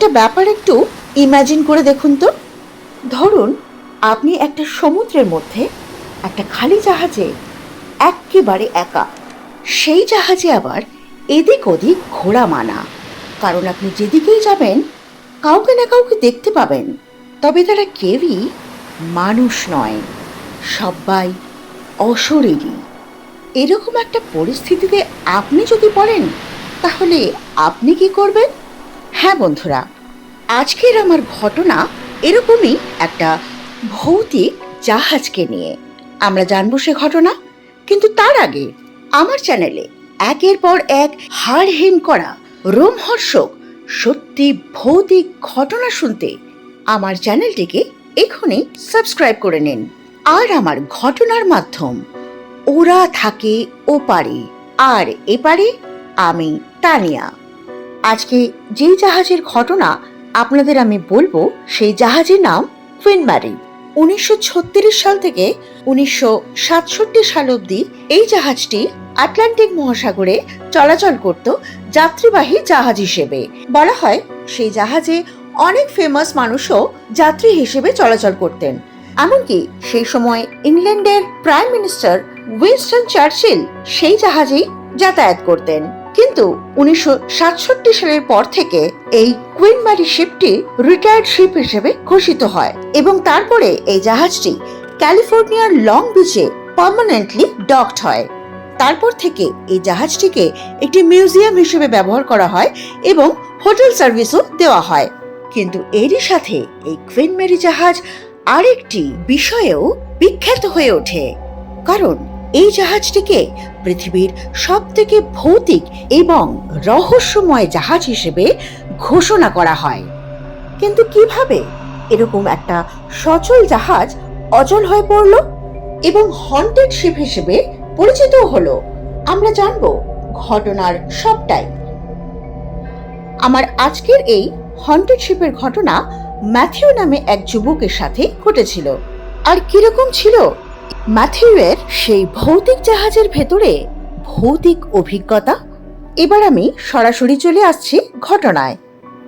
একটা ব্যাপার একটু ইমাজিন করে দেখুন তো। ধরুন, আপনি একটা সমুদ্রের মধ্যে একটা খালি জাহাজে একেবারে একা, সেই জাহাজে আবার এদিক ওদিক ঘোরা মানা। কারণ আপনি যেদিকেই যাবেন, কাউকে না কাউকে দেখতে পাবেন। তবে তারা কেউই মানুষ নয়, সবাই অশরীরী। এরকম একটা পরিস্থিতিতে আপনি যদি পড়েন, তাহলে আপনি কি করবেন? হ্যাঁ বন্ধুরা, আজকের আমার ঘটনা এরকমই একটা ভৌতিক জাহাজকে নিয়ে। আমরা জানব সে ঘটনা, কিন্তু তার আগে আমার চ্যানেলে একের পর এক হাড় হিম করা রোমহর্ষক সত্যি ভৌতিক ঘটনা শুনতে আমার চ্যানেলটিকে এখনই সাবস্ক্রাইব করে নিন। আর আমার ঘটনার মাধ্যম ওরা থাকে ওপারে। আর এপারে আমি তানিয়া। আজকে যেই জাহাজের ঘটনা আপনাদের আমি বলব, সেই জাহাজের নাম কুইনম্যারি উনিশশো সাল থেকে উনিশশো সাতষট্টি সাল অবধি এই জাহাজটি আটলান্টিক মহাসাগরে চলাচল করত যাত্রীবাহী জাহাজ হিসেবে। বলা হয়, সেই জাহাজে অনেক ফেমাস মানুষও যাত্রী হিসেবে চলাচল করতেন। এমনকি সেই সময় ইংল্যান্ডের প্রাইম মিনিস্টার উইনস্টন চার্চিল সেই জাহাজেই যাতায়াত করতেন। কিন্তু উনিশশো সাতষট্টি সালের পর থেকে এই কুইনমারি শিপটি রিটায়ার্ড শিপ হিসেবে ঘোষিত হয় এবং তারপরে এই জাহাজটি ক্যালিফোর্নিয়ার লং বিচে পার্মানেন্টলি ডকড হয়। তারপর থেকে এই জাহাজটিকে একটি মিউজিয়াম হিসেবে ব্যবহার করা হয় এবং হোটেল সার্ভিসও দেওয়া হয়। কিন্তু এরই সাথে এই কুইন মেরি জাহাজ আরেকটি বিষয়েও বিখ্যাত হয়ে ওঠে, কারণ এই জাহাজটিকে পৃথিবীর সব থেকে ভৌতিক এবং রহস্যময় জাহাজ হিসেবে ঘোষণা করা হয়। কিন্তু কীভাবে এরকম একটা সচল জাহাজ অচল হয়ে পড়ল এবং হন্টেড শিপ হিসেবে পরিচিত হলো, আমরা জানব ঘটনার সবটাই। আমার আজকের এই হন্টেড শিপের ঘটনা ম্যাথিউ নামে এক যুবকের সাথে ঘটেছিল। আর কীরকম ছিল ম্যাথিউয়ের সেই ভৌতিক জাহাজের ভেতরে ভৌতিক অভিজ্ঞতা? এবার আমি সরাসরি চলে আসছি ঘটনায়।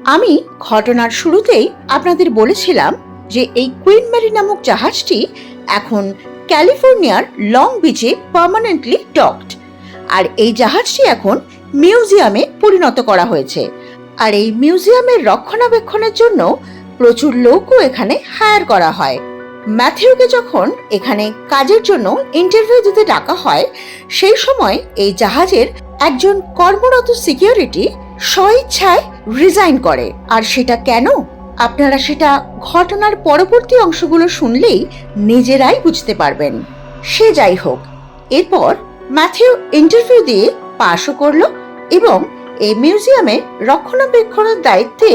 আমি ঘটনার শুরুতেই আপনাদের বলেছিলাম যে এই কুইন ম্যারি নামক জাহাজটি এখন ক্যালিফোর্নিয়ার লং বিচে পার্মানেন্টলি ডকড। আর এই জাহাজটি এখন মিউজিয়ামে পরিণত করা হয়েছে। আর এই মিউজিয়ামের রক্ষণাবেক্ষণের জন্য প্রচুর লোকও এখানে হায়ার করা হয়। ম্যাথিউকে যখন এখানে কাজের জন্য ইন্টারভিউ দিতে ডাকা হয়, সেই সময় এই জাহাজের একজন কর্মরত সিকিউরিটি স্বইচ্ছায় রিজাইন করে। আর সেটা কেন? আপনারা সেটা ঘটনার পরবর্তী অংশগুলো শুনলেই নিজেরাই বুঝতে পারবেন। সে যাই হোক, এরপর ম্যাথিউ ইন্টারভিউ দিয়ে পাশও করল এবং এই মিউজিয়ামে রক্ষণাবেক্ষণের দায়িত্বে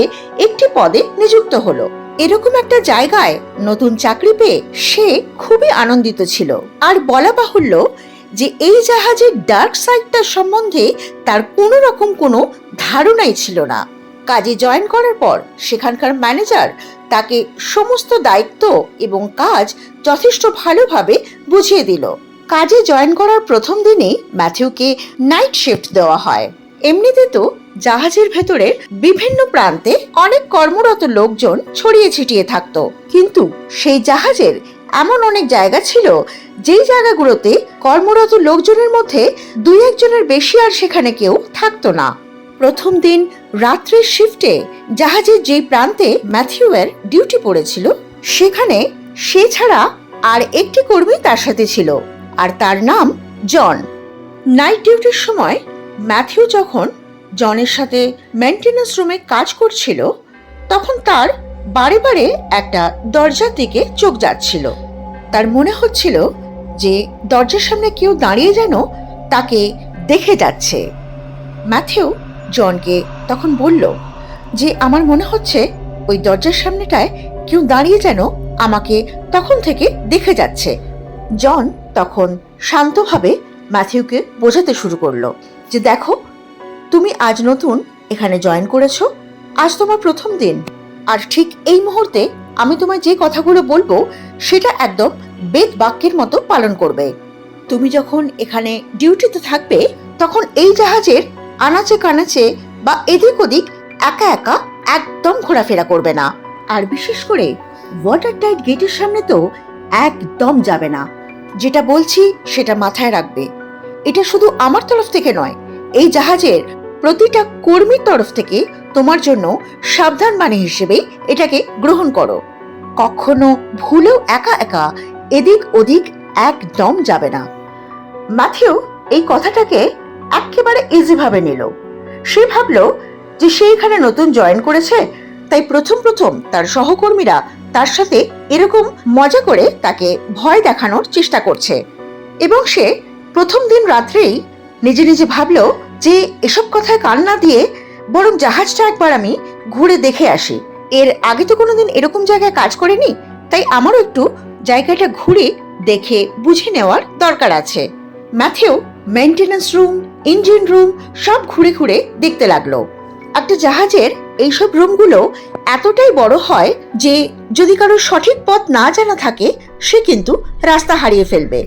একটি পদে নিযুক্ত হলো। এরকম একটা জায়গায় নতুন চাকরি পেয়ে সে খুবই আনন্দিত ছিল। আর বলা বাহুল্য যে এই জাহাজের ডার্ক সাইডটার সম্বন্ধে তার কোনো রকম কোনো ধারণাই ছিল না। কাজে জয়েন করার পর সেখানকার ম্যানেজার তাকে সমস্ত দায়িত্ব এবং কাজ যথেষ্ট ভালোভাবে বুঝিয়ে দিল। কাজে জয়েন করার প্রথম দিনেই ম্যাথিউকে নাইট শিফট দেওয়া হয়। এমনিতে তো জাহাজের ভেতরে বিভিন্ন প্রান্তে অনেক কর্মরত লোকজন ছড়িয়ে ছিটিয়ে থাকতো। কিন্তু সেই জাহাজের এমন অনেক জায়গা ছিল, যেই জায়গাগুলোতে কর্মরত লোকজনের মধ্যে দুই একজনের বেশি আর সেখানে কেউ থাকতো না। প্রথম দিন রাত্রের শিফটে জাহাজের যেই প্রান্তে ম্যাথিউয়ের ডিউটি পড়েছিল, সেখানে সে ছাড়া আর একটি কর্মী তার সাথে ছিল, আর তার নাম জন। নাইট ডিউটির সময় ম্যাথিউ যখন জনের সাথে মেনটেন্যান্স রুমে কাজ করছিল, তখন তার বারে বারে একটা দরজার দিকে চোখ যাচ্ছিল। তার মনে হচ্ছিল যে দরজার সামনে কেউ দাঁড়িয়ে যেন তাকে দেখে যাচ্ছে। ম্যাথিউ জনকে তখন বলল যে, আমার মনে হচ্ছে ওই দরজার সামনেটায় কেউ দাঁড়িয়ে যেন আমাকে তখন থেকে দেখে যাচ্ছে। জন তখন শান্তভাবে ম্যাথিউকে বোঝাতে শুরু করল। যে দেখো, তুমি আজ নতুন এখানে জয়েন করেছ, আজ তোমার প্রথম দিন। আর ঠিক এই মুহূর্তে আমি তোমায় যে কথাগুলো বলব, সেটা একদম বেদ বাক্যের মতো পালন করবে। তুমি যখন এখানে ডিউটিতে থাকবে, তখন এই জাহাজের আনাচে কানাচে বা এদিক ওদিক একা একা একদম ঘোরাফেরা করবে না। আর বিশেষ করে ওয়াটার টাইট গেটের সামনে তো একদম যাবে না। যেটা বলছি, সেটা মাথায় রাখবে। এটা শুধু আমার তরফ থেকে নয়, এই জাহাজের প্রতিটা কর্মীর তরফ থেকে তোমার জন্য সাবধান বাণী হিসেবে এটাকে গ্রহণ করো। কখনো ভুলেও একা একা এদিক ওদিক একদম যাবে না। ম্যাথিউ এই কথাটাকে একেবারে ইজি ভাবে নিল। সে ভাবলো যে সে এখানে নতুন জয়েন করেছে, তাই প্রথম প্রথম তার সহকর্মীরা তার সাথে এরকম মজা করে তাকে ভয় দেখানোর চেষ্টা করছে। এবং সে প্রথম দিন রাত্রেই নিজে নিজে ভাবলো যে এসব কথায় কান না দিয়ে বরং জাহাজটা একবার আমি ঘুরে দেখে আসি। এর আগে তো কোনোদিন এরকম জায়গায় কাজ করেনি, তাই আমারও একটু জায়গাটা ঘুরে দেখে বুঝে নেওয়ার দরকার আছে। Matthew maintenance room engine room সব ঘুরে ঘুরে দেখতে লাগল। একটা জাহাজের এইসব রুমগুলো এতটাই বড় হয় যে যদি কারও সঠিক পথ না জানা থাকে, সে কিন্তু রাস্তা হারিয়ে ফেলবে।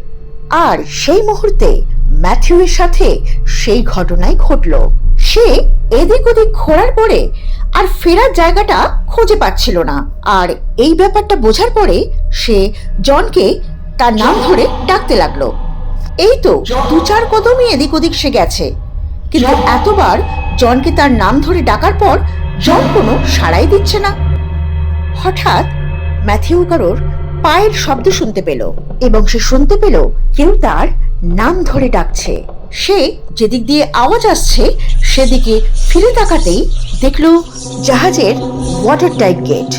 আর সেই মুহূর্তে ম্যাথিউয়ের সাথে সেই ঘটনাই ঘটল। সে এদিক ওদিক ঘোরার পরে আর ফেরার জায়গাটা খুঁজে পাচ্ছিল না। আর এই ব্যাপারটা বোঝার পরে সে জনকে তার নাম ধরে ডাকতে লাগল। এই তো দু চার কদমই এদিক ওদিক সে গেছে। কিন্তু এতবার জনকে তার নাম ধরে ডাকার পর জন কোনো সাড়াই দিচ্ছে না। হঠাৎ ম্যাথিউ কারোর পায়ের শব্দ শুনতে পেল এবং সে শুনতে পেল কেউ তার নাম ধরে ডাকছে। সে যেদিক দিয়ে আওয়াজ আসছে, সেদিকে ফিরে তাকাতেই দেখল জাহাজের ওয়াটার টাইট গেট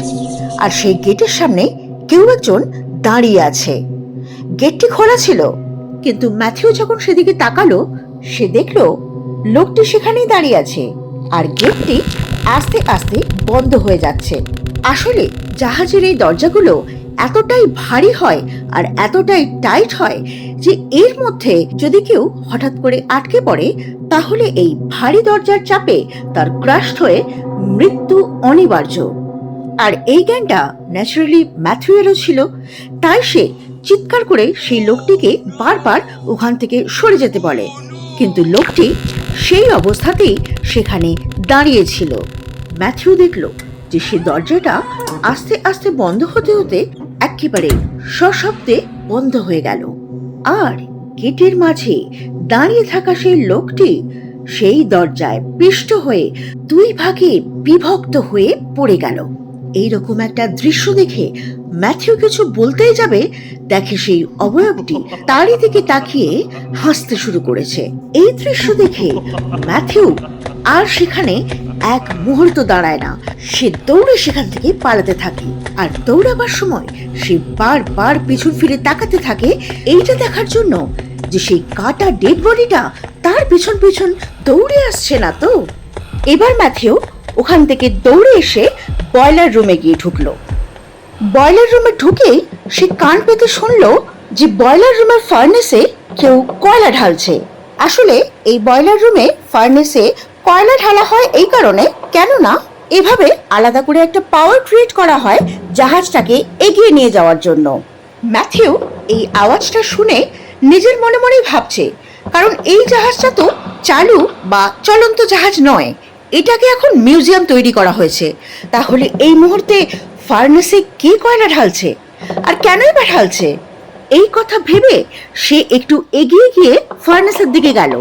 আর সেই গেটের সামনে কেউ একজন দাঁড়িয়ে আছে। গেটটি খোলা ছিল, কিন্তু ম্যাথিউ যখন সেদিকে তাকালো, সে দেখল লোকটি সেখানেই দাঁড়িয়ে আছে। আর গেটটি আস্তে আস্তে বন্ধ হয়ে যাচ্ছে। আসলে জাহাজের এই দরজাগুলো এতটাই ভারী হয় আর এতটাই টাইট হয় যে এর মধ্যে যদি কেউ হঠাৎ করে আটকে পড়ে, তাহলে এই ভারী দরজার চাপে তার ক্রাশ হয়ে মৃত্যু অনিবার্য। আর এই জ্ঞানটা ন্যাচারালি ম্যাথিউয়েরও ছিল, তাই সে চিৎকার করে সেই লোকটিকে বারবার ওখান থেকে সরে যেতে বলে। কিন্তু লোকটি সেই অবস্থাতেই সেখানে দাঁড়িয়েছিল ম্যাথিউ দেখল যে সে দরজাটা আস্তে আস্তে বন্ধ হতে হতে একেবারে সশব্দে বন্ধ হয়ে গেল। আর গেটের মাঝে দাঁড়িয়ে থাকা সেই লোকটি সেই দরজায় পিষ্ট হয়ে দুই ভাগে বিভক্ত হয়ে পড়ে গেল। এইরকম একটা দৃশ্য দেখে ম্যাথিউ কিছু বলতেই যাবে, দেখে সেই অবয়বটি তারই দিকে তাকিয়ে হাসতে শুরু করেছে। এই দৃশ্য দেখে ম্যাথিউ আর সেখানে এক মুহূর্ত দাঁড়ায় না। সে দৌড়ে সেখান থেকে পালাতে থাকে। আর দৌড়াবার সময় সে বারবার পিছন ফিরে তাকাতে থাকে। এইটা দেখার জন্য যে সেই কাটা ডেড বডিটা তার পিছন পিছন দৌড়ে আসছে না তো। এবার ম্যাথিউ ওখান থেকে দৌড়ে এসে বয়লার রুমে গিয়ে ঢুকলো। বয়লার রুমে ঢুকেই সে কান পেতে শুনলো যে বয়লার রুমের ফার্নেসে কেউ কয়লা ঢালছে। আসলে এই বয়লার রুমে ফার্নেসে কয়লা ঢালা হয় এই কারণে, কেননা এভাবে আলাদা করে একটা পাওয়ার ক্রিয়েট করা হয় জাহাজটাকে এগিয়ে নিয়ে যাওয়ার জন্য। ম্যাথিউ এই আওয়াজটা শুনে নিজের মনে মনেই ভাবছে, কারণ এই জাহাজটা তো চালু বা চলন্ত জাহাজ নয়, এটাকে এখন মিউজিয়াম তৈরি করা হয়েছে। তাহলে এই মুহূর্তে ফার্নেসে কে কয়লা ঢালছে? আর কেনই বা ঢালছে? এই কথা ভেবে সে একটু এগিয়ে গিয়ে ফার্নেসের দিকে গেল।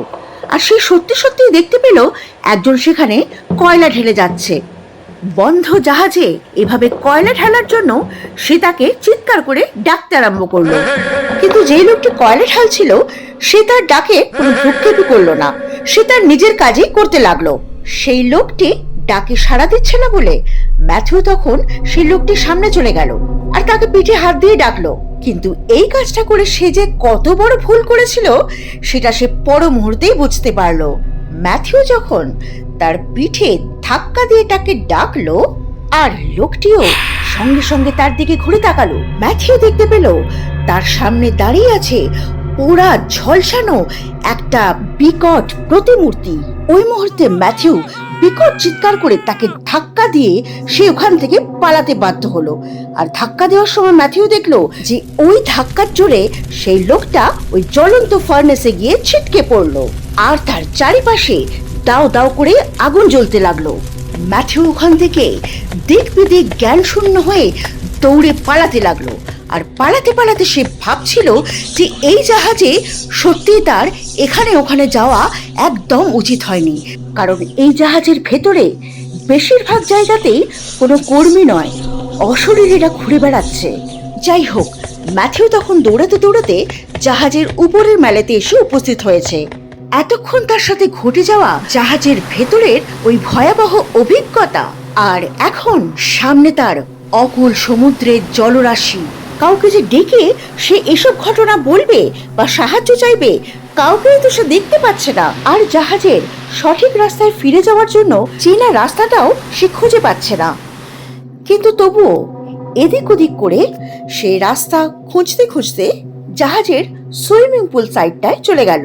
আর সে সত্যি সত্যি দেখতে পেল একজন সেখানে কয়লা ঢেলে যাচ্ছে। বন্ধ জাহাজে এভাবে কয়লা ঢালার জন্য সে তাকে চিৎকার করে ডাকতে আরম্ভ করল। কিন্তু যে লোকটি কয়লা ঢালছিল, সে তার ডাকে কোনো ভ্রুক্ষেপই করল না। সে তার নিজের কাজই করতে লাগল। সেই লোকটি ডাকে সাড়া দিচ্ছে না বলে ম্যাথিউ তখন সেই লোকটির সামনে চলে গেল। আর তাকে পিঠে হাত দিয়ে ডাকলো। কিন্তু এই কাজটা করে সে যে কত বড় ভুল করেছিল, সেটা সে পর মুহূর্তেই বুঝতে পারল। ম্যাথিউ যখন তার পিঠে ধাক্কা দিয়ে তাকে ডাকলো, আর লোকটিও সঙ্গে সঙ্গে তার দিকে ঘুরে তাকালো, ম্যাথিউ দেখতে পেল তার সামনে দাঁড়িয়ে আছে পোড়া ঝলসানো একটা বিকট প্রতিমূর্তি। ওই মুহূর্তে ম্যাথিউ বিকট চিৎকার করে তাকে ধাক্কা দিয়ে সে ওখান থেকে পালাতে বাধ্য হলো। আর ধাক্কা দেওয়ার সময় ম্যাথিউ দেখল যে ওই ধাক্কার জোরে সেই লোকটা ওই জ্বলন্ত ফার্নেসে গিয়ে ছিটকে পড়ল। আর তার চারিপাশে দাও দাও করে আগুন জ্বলতে লাগল। ম্যাথিউ ওখান থেকে দিক বিদিক জ্ঞান শূন্য হয়ে দৌড়ে পালাতে লাগল। আর পালাতে পালাতে সে ভাবছিল যে এই জাহাজে সত্যি তার এখানে ওখানে যাওয়া একদম উচিত হয়নি। কারণ এই জাহাজের ভেতরে বেশিরভাগ জায়গাতেই কোনো কর্মী নয়, অশরীরীরা ঘুরে বেড়াচ্ছে। যাই হোক, ম্যাথিউ তখন দৌড়াতে দৌড়াতে জাহাজের উপরের মেলাতে এসে উপস্থিত হয়েছে। এতক্ষণ তার সাথে ঘটে যাওয়া জাহাজের ভেতরের ওই ভয়াবহ অভিজ্ঞতা আর এখন সামনে তার অকুল সমুদ্রের জলরাশি। কাউকে যে ডেকে সে এসব ঘটনা বলবে বা সাহায্য চাইবে, কাউকেই তো সে দেখতে পাচ্ছে না। আর জাহাজের সঠিক রাস্তায় ফিরে যাওয়ার জন্য চেনা রাস্তাটাও সে খুঁজে পাচ্ছে না। কিন্তু তবুও এদিক ওদিক করে সে রাস্তা খুঁজতে খুঁজতে জাহাজের সুইমিং পুল সাইডটায় চলে গেল।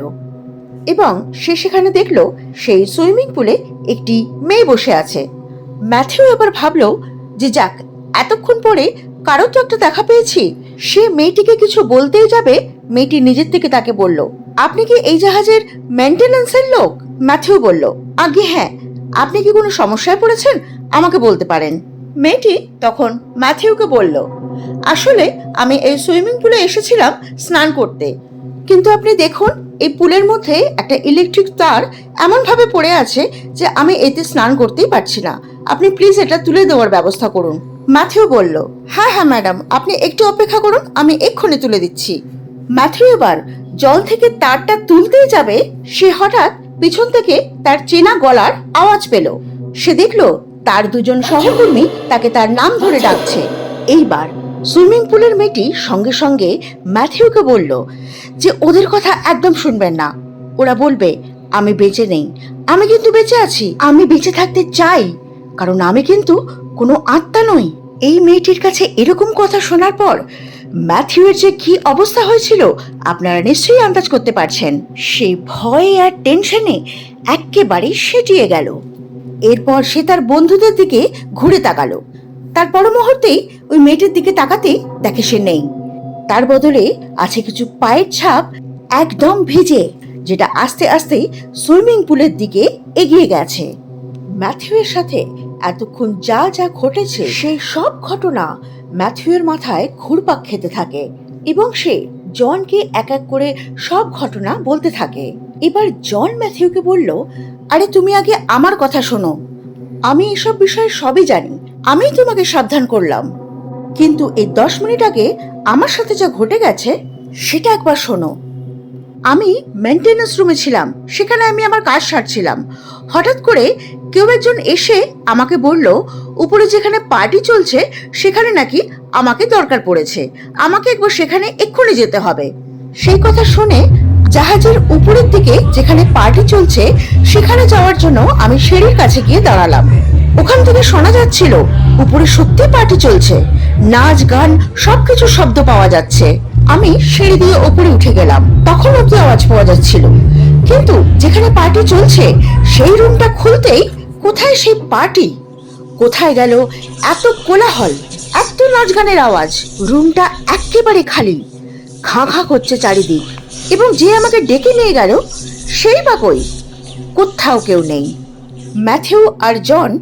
এবং সে সেখানে দেখল সেই সুইমিং পুলে একটি মেয়ে বসে আছে। ম্যাথিউ এবার ভাবলো যে যাক, এতক্ষণ পরে কারও তো একটা দেখা পেয়েছি। সে মেয়েটিকে কিছু বলতেই যাবে, মেয়েটি নিজের থেকে তাকে বলল, আপনি কি এই জাহাজের মেনটেন্যান্সের লোক? ম্যাথিউ বলল, আগে হ্যাঁ। আপনি কি কোনো সমস্যায় পড়েছেন? আমাকে বলতে পারেন। মেয়েটি তখন ম্যাথিউকে বলল, আসলে আমি এই সুইমিং পুলে এসেছিলাম স্নান করতে। কিন্তু আপনি দেখুন, এই পুলের মধ্যে একটা ইলেকট্রিক তার এমনভাবে পড়ে আছে যে আমি এতে স্নান করতেই পারছি না। আপনি প্লিজ এটা তুলে দেওয়ার ব্যবস্থা করুন। ম্যাথিউ বলল হ্যাঁ হ্যাঁ ম্যাডাম, আপনি একটু অপেক্ষা করুন, আমি এক্ষুনি তুলে দিচ্ছি। ম্যাথিউ এবার জল থেকে তারটা তুলতেই যাবে, সে হঠাৎ পিছন থেকে তার চেনা গলার আওয়াজ পেল। সে দেখল তার দুজন সহকর্মী তাকে তার নাম ধরে ডাকছে। এইবার সুইমিং পুলের মেয়েটি সঙ্গে সঙ্গে ম্যাথিউকে বলল, যে ওদের কথা একদম শুনবেন না। ওরা বলবে, আমি বেঁচে নেই। আমি কিন্তু বেঁচে আছি, আমি বেঁচে থাকতে চাই। কারণ আমি কিন্তু কোনো আত্মা নই এই মেয়েটির কাছে এরকম কথা শোনার পর ম্যাথিউয়ের যে কি অবস্থা হয়েছিল, আপনারা নিশ্চয়ই আন্দাজ করতে পারছেন। সেই ভয়ে আর টেনশনে একেবারে সেটিয়ে গেল। এরপর সে তার বন্ধুদের দিকে ঘুরে তাকালো। তার পর মুহূর্তেই ওই মেয়েটির দিকে তাকাতেই দেখে সে নেই। তার বদলে আছে কিছু পায়ের ছাপ একদম ভিজে, যেটা আস্তে আস্তে সুইমিং পুলের দিকে এগিয়ে গেছে। ম্যাথিউয়ের সাথে এতক্ষণ যা যা ঘটেছে, সেই সব ঘটনা ম্যাথিউয়ের মাথায় ঘুরপাক খেতে থাকে এবং সে জনকে এক এক করে সব ঘটনা বলতে থাকে। এবার জন ম্যাথিউকে বলল, আরে, তুমি আগে আমার কথা শোনো। আমি এসব বিষয়ে সবই জানি। আমিই তোমাকে সাবধান করলাম। কিন্তু এই দশ মিনিট আগে আমার সাথে যা ঘটে গেছে, সেটা একবার শোনো। আমি মেনটেন্যান্স রুমে ছিলাম, সেখানে আমি আমার কাজ সারছিলাম। হঠাৎ করে কেউ একজন এসে আমাকে বলল, উপরে যেখানে পার্টি চলছে, সেখানে নাকি আমাকে দরকার পড়েছে। আমাকে একবার সেখানে এক্ষুনি যেতে হবে। সেই কথা শুনে জাহাজের উপরের দিকে যেখানে পার্টি চলছে, সেখানে যাওয়ার জন্য আমি সিঁড়ির কাছে গিয়ে দাঁড়ালাম। ওখান থেকে শোনা যাচ্ছিল, উপরে সত্যি পার্টি চলছে। নাচ, গান সবকিছু শব্দ পাওয়া যাচ্ছে। আমি সিঁড়ি দিয়ে ওপরে উঠে গেলাম। তখন অব্দি আওয়াজ পাওয়া যাচ্ছিল? কিন্তু যেখানে পার্টি চলছে, সেই রুমটা খুলতেই কোথায় সেই পার্টি কোথায় গেল এত কোলাহল, এত নাচ গানের আওয়াজ? রুমটা একেবারে খালি। খাঁ খাঁ করছে চারিদিক। এবং যে আমাকে ডেকে নিয়ে গেল, সেই বা কই? কোথাও কেউ নেই। ম্যাথিউ আর জন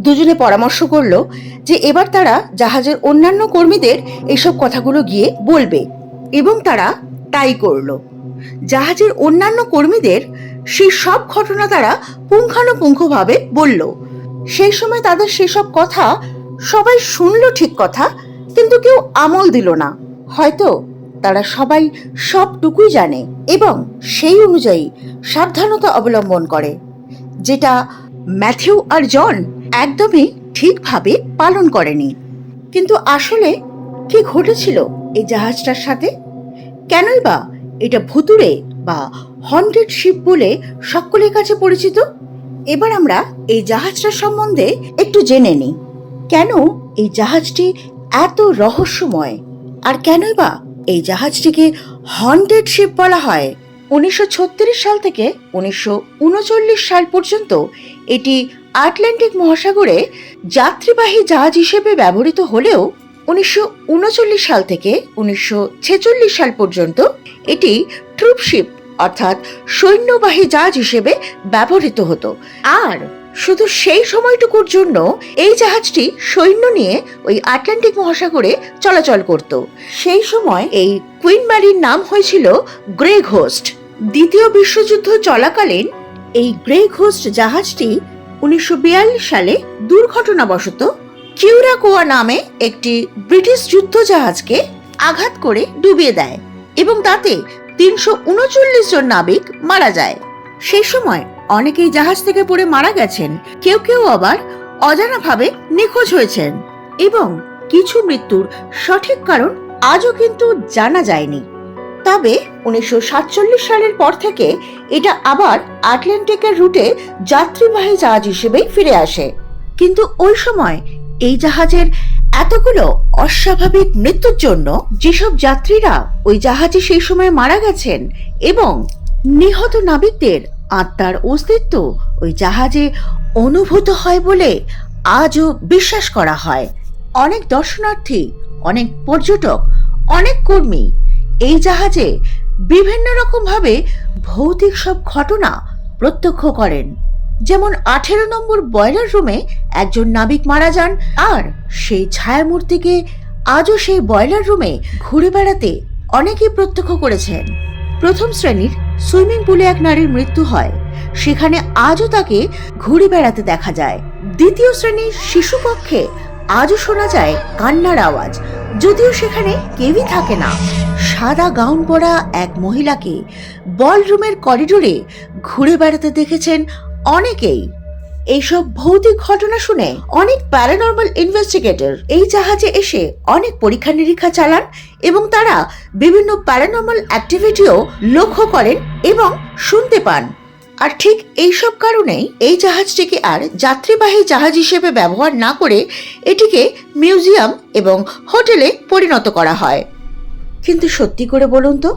দুজনে পরামর্শ করল যে এবার তারা জাহাজের অন্যান্য কর্মীদের এইসব কথাগুলো গিয়ে বলবে। এবং তারা তাই করল। জাহাজের অন্যান্য কর্মীদের সেই সব ঘটনা তারা পুঙ্খানুপুঙ্খভাবে বলল। সেই সময় তাদের সেসব কথা সবাই শুনল ঠিক কথা, কিন্তু কেউ আমল দিল না। হয়তো তারা সবাই সবটুকুই জানে এবং সেই অনুযায়ী সাবধানতা অবলম্বন করে, যেটা ম্যাথিউ আর জন একদমই ঠিকভাবে পালন করেনি। কিন্তু আসলে কি ঘটেছিল এই জাহাজটার সাথে? কেনই বা এটা ভুতুরে বা হন্টেড শিপ বলে সকলের কাছে পরিচিত? এবার আমরা এই জাহাজটার সম্বন্ধে একটু জেনে নিই। কেন এই জাহাজটি এত রহস্যময়? আর কেনই বা এই জাহাজটিকে হন্টেড শিপ বলা হয়? উনিশশো ছত্রিশ সাল থেকে উনিশশো উনচল্লিশ সাল পর্যন্ত এটি আটলান্টিক মহাসাগরে যাত্রীবাহী জাহাজ হিসেবে ব্যবহৃত হলেও উনিশশো উনচল্লিশ সাল থেকে উনিশশো ছেচল্লিশ সাল পর্যন্ত এটি ট্রুপশিপ অর্থাৎ সৈন্যবাহী জাহাজ হিসেবে ব্যবহৃত হতো। আর শুধু সেই সময়টুকুর জন্য এই জাহাজটি সৈন্য নিয়ে ওই আটলান্টিক মহাসাগরে চলাচল করত। সেই সময় এই কুইন ম্যারির নাম হয়েছিল গ্রে ঘোস্ট দ্বিতীয় বিশ্বযুদ্ধ চলাকালীন এই গ্রে ঘোস্ট জাহাজটি উনিশশো বিয়াল্লিশ সালে দুর্ঘটনাবশত কিউরাকোয়া নামে একটি ব্রিটিশ যুদ্ধ জাহাজকে আঘাত করে ডুবিয়ে দেয় এবং তাতে তিনশো উনচল্লিশ জন নাবিক মারা যায়। সেই সময় অনেকেই জাহাজ থেকে পড়ে মারা গেছেন, কেউ কেউ আবার অজানাভাবে নিখোঁজ হয়েছেন এবং কিছু মৃত্যুর সঠিক কারণ আজও কিন্তু জানা যায়নি। তবে উনিশশো সাতচল্লিশ সালের পর থেকে এটা আবার আটলান্টিকের রুটে যাত্রীবাহী জাহাজ হিসেবেই ফিরে আসে। কিন্তু ওই সময় এই জাহাজের এতগুলো অস্বাভাবিক মৃত্যুর জন্য যেসব যাত্রীরা ওই জাহাজে সেই সময় মারা গেছেন এবং নিহত নাবিকদের আত্মার অস্তিত্ব ওই জাহাজে অনুভূত হয় বলে আজও বিশ্বাস করা হয়। অনেক দর্শনার্থী, অনেক পর্যটক, অনেক কর্মী এই জাহাজে বিভিন্ন রকম ভাবে ভৌতিক সব ঘটনা প্রত্যক্ষ করেন। যেমন আঠেরো নম্বর বয়লার রুমে একজন নাবিক মারা যান, আর সেই ছায়ামূর্তিকে আজও সেই বয়লার রুমে ঘুরে বেড়াতে অনেকেই প্রত্যক্ষ করেছেন। প্রথম শ্রেণির সুইমিং পুলে এক নারীর মৃত্যু হয়। সেখানে আজও তাকে ঘুরে বেড়াতে দেখা যায়। দ্বিতীয় শ্রেণির শিশু কক্ষে আজও শোনা যায় কান্নার আওয়াজ। যদিও সেখানে কেউই থাকে না। সাদা গাউন পরা এক মহিলাকে বলরুমের করিডোরে ঘুরে বেড়াতে দেখেছেন অনেকেই এইসব ভৌতিক ঘটনা শুনে অনেক প্যারানর্মাল ইনভেস্টিগেটর এই জাহাজে এসে অনেক পরীক্ষা নিরীক্ষা চালান এবং তারা বিভিন্ন প্যারানর্মাল অ্যাক্টিভিটিও লক্ষ্য করেন এবং শুনতে পান। আর ঠিক এইসব কারণেই এই জাহাজটিকে আর যাত্রীবাহী জাহাজ হিসেবে ব্যবহার না করে এটিকে মিউজিয়াম এবং হোটেলে পরিণত করা হয়। কিন্তু সত্যি করে বলুন তো,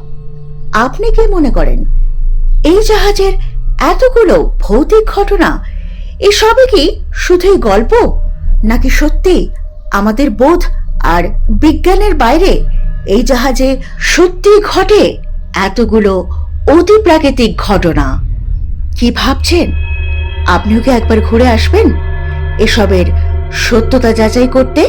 আপনি কি মনে করেন এই জাহাজের এতগুলো ভৌতিক ঘটনা, এসবে কি শুধুই গল্প, নাকি সত্যি আমাদের বোধ আর বিজ্ঞানের বাইরে এই জাহাজে সত্যি ঘটে এতগুলো অতি প্রাকৃতিক ঘটনা? কি ভাবছেন? আপনিও কি একবার ঘুরে আসবেন এসবের সত্যতা যাচাই করতে?